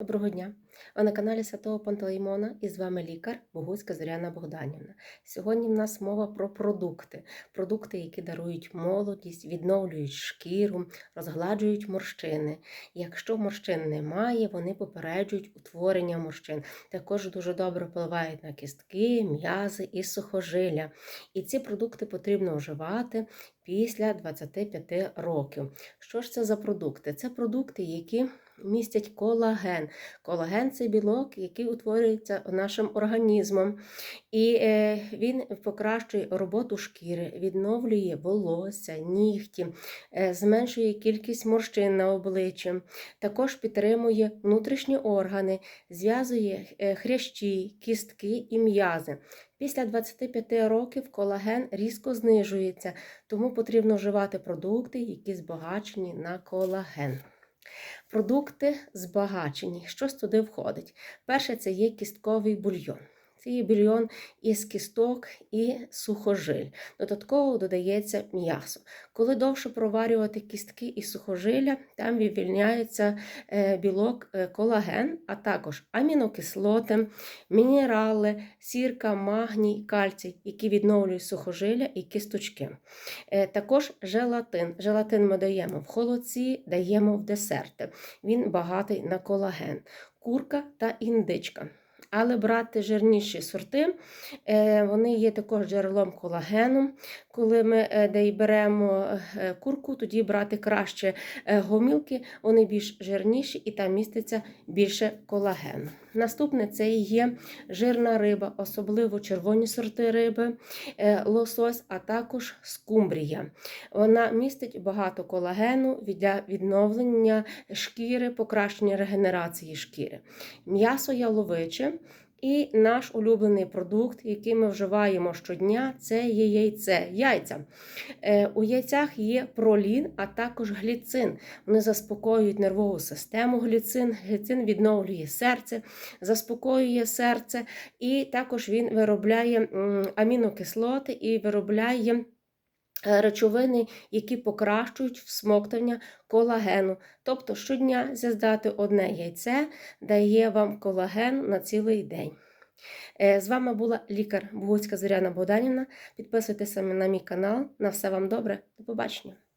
Доброго дня! Ви на каналі Святого Пантелеймона і з вами лікар Богуцька Зоряна Богданівна. Сьогодні в нас мова про продукти. Продукти, які дарують молодість, відновлюють шкіру, розгладжують морщини. Якщо морщин немає, вони попереджують утворення морщин. Також дуже добре впливають на кістки, м'язи і сухожилля. І ці продукти потрібно вживати після 25 років. Що ж це за продукти? Це продукти, які містять колаген. Колаген це білок, який утворюється нашим організмом, і е, він покращує роботу шкіри, відновлює волосся, нігті, е, зменшує кількість морщин на обличчі, також підтримує внутрішні органи, зв'язує е, хрящі, кістки і м'язи. Після 25 років колаген різко знижується, тому потрібно вживати продукти, які збагачені на колаген. Продукти збагачені. Що туди входить? Перше, це є кістковий бульйон. Є бульйон із кісток і сухожиль. Додатково додається м'ясо. Коли довше проварювати кістки і сухожилля, там вивільняється е, білок е, колаген, а також амінокислоти, мінерали, сірка, магній, кальцій, які відновлюють сухожилля і кісточки. Е, також желатин. Желатин ми даємо в холодці, даємо в десерти. Він багатий на колаген, курка та індичка. Але брати жирніші сорти, е, вони є також джерелом колагену. Коли ми е, де й беремо е, курку, тоді брати краще гомілки, вони більш жирніші і там міститься більше колагену. Наступне це є жирна риба, особливо червоні сорти риби, лосось, а також скумбрія. Вона містить багато колагену для відновлення шкіри, покращення регенерації шкіри. М'ясо яловиче. І наш улюблений продукт, який ми вживаємо щодня, це є яйце. Яйця. Е, у яйцях є пролін, а також гліцин. Вони заспокоюють нервову систему гліцин. Гліцин відновлює серце, заспокоює серце, і також він виробляє амінокислоти і виробляє. Е, речовини, які покращують всмоктання колагену. Тобто щодня з'їздати одне яйце дає вам колаген на цілий день. Е, з вами була лікар Богуцька Зоряна Богданівна. Підписуйтеся на мій канал. На все вам добре. До побачення!